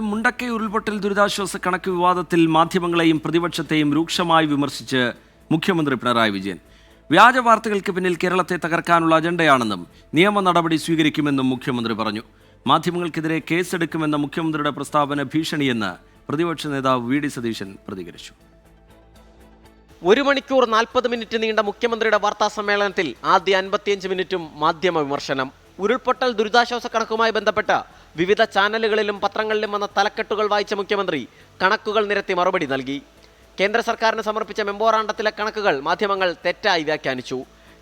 മുണ്ടക്കൈ ഉരുൾപൊട്ടൽ ദുരിതാശ്വാസ കണക്ക് വിവാദത്തിൽ മാധ്യമങ്ങളെയും പ്രതിപക്ഷത്തെയും രൂക്ഷമായി വിമർശിച്ച് മുഖ്യമന്ത്രി പിണറായി വിജയൻ. വ്യാജ വാർത്തകൾക്ക് പിന്നിൽ കേരളത്തെ തകർക്കാനുള്ള അജണ്ടയാണെന്നും നിയമ നടപടി സ്വീകരിക്കുമെന്നും മുഖ്യമന്ത്രി പറഞ്ഞു. മാധ്യമങ്ങൾക്കെതിരെ കേസെടുക്കുമെന്ന മുഖ്യമന്ത്രിയുടെ പ്രസ്താവന ഭീഷണിയെന്ന് പ്രതിപക്ഷ നേതാവ് വി ഡി സതീശൻ പ്രതികരിച്ചു. ഒരു മണിക്കൂർ നാൽപ്പത് മിനിറ്റ് നീണ്ട മുഖ്യമന്ത്രിയുടെ വാർത്താ സമ്മേളനത്തിൽ ആദ്യ അൻപത്തിയഞ്ച് മിനിറ്റും മാധ്യമ വിമർശനം. ഉരുൾപൊട്ടൽ ദുരിതാശ്വാസ കണക്കുമായി ബന്ധപ്പെട്ട വിവിധ ചാനലുകളിലും പത്രങ്ങളിലും വന്ന തലക്കെട്ടുകൾ വായിച്ച മുഖ്യമന്ത്രി കണക്കുകൾ നിരത്തി മറുപടി നൽകി. കേന്ദ്ര സർക്കാരിന് സമർപ്പിച്ച മെമ്മോറാണ്ടത്തിലെ കണക്കുകൾ മാധ്യമങ്ങൾ തെറ്റായി വ്യാഖ്യാനിച്ചു.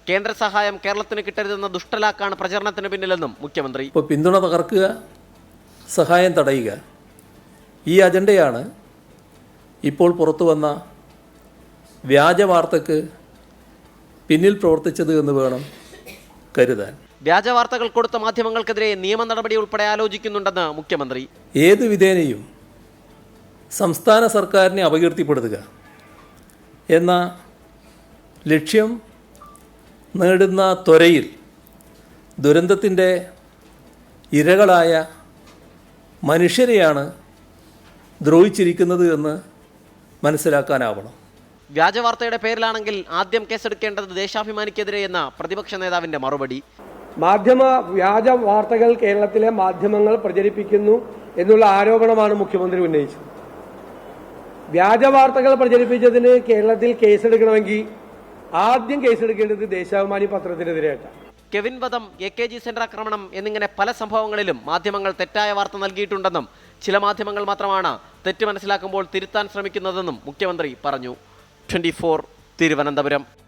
കേന്ദ്ര സഹായം കേരളത്തിന് കിട്ടരുതെന്ന ദുഷ്ടലാക്കാണ് പ്രചരണത്തിന് പിന്നിലെന്നും മുഖ്യമന്ത്രി. ഇപ്പോൾ പിന്തുണ തകർക്കുക സഹായം തടയുക ഈ അജണ്ടയാണ് ഇപ്പോൾ പുറത്തു വന്ന വ്യാജ വാർത്തക്ക് പിന്നിൽ പ്രവർത്തിച്ചത് എന്ന് വേണം കരുതാൻ. വ്യാജ വാർത്തകൾ കൊടുത്ത മാധ്യമങ്ങൾക്കെതിരെ നിയമ നടപടി ഉൾപ്പെടെ ആലോചിക്കുന്നുണ്ടെന്ന് മുഖ്യമന്ത്രി. ഏത് വിധേനയും സംസ്ഥാന സർക്കാരിനെ അപകീർത്തിപ്പെടുത്തുക എന്ന ലക്ഷ്യം നേടുന്ന ത്വരയിൽ ദുരന്തത്തിന്റെ ഇരകളായ മനുഷ്യരെയാണ് ദ്രോഹിച്ചിരിക്കുന്നത് എന്ന് മനസ്സിലാക്കാനാവണം. വ്യാജവാർത്തയുടെ പേരിലാണെങ്കിൽ ആദ്യം കേസെടുക്കേണ്ടത് ദേശാഭിമാനിക്കെതിരെ എന്ന പ്രതിപക്ഷ നേതാവിന്റെ മറുപടി. മാധ്യമ വ്യാജ വാർത്തകൾ കേരളത്തിലെ മാധ്യമങ്ങൾ പ്രചരിപ്പിക്കുന്നു എന്നുള്ള ആരോപണമാണ് മുഖ്യമന്ത്രി ഉന്നയിച്ചത്. വ്യാജ വാർത്തകൾ പ്രചരിപ്പിച്ചതിന് കേരളത്തിൽ കേസെടുക്കണമെങ്കിൽ ആദ്യം കേസെടുക്കേണ്ടത് ദേശാഭിമാനി പത്രത്തിനെതിരെയായിട്ടാണ്. കെവിൻ വധം എ കെ ജി സെന്റർ ആക്രമണം എന്നിങ്ങനെ പല സംഭവങ്ങളിലും മാധ്യമങ്ങൾ തെറ്റായ വാർത്ത നൽകിയിട്ടുണ്ടെന്നും ചില മാധ്യമങ്ങൾ മാത്രമാണ് തെറ്റ് മനസ്സിലാക്കുമ്പോൾ തിരുത്താൻ ശ്രമിക്കുന്നതെന്നും മുഖ്യമന്ത്രി പറഞ്ഞു. ട്വന്റി തിരുവനന്തപുരം.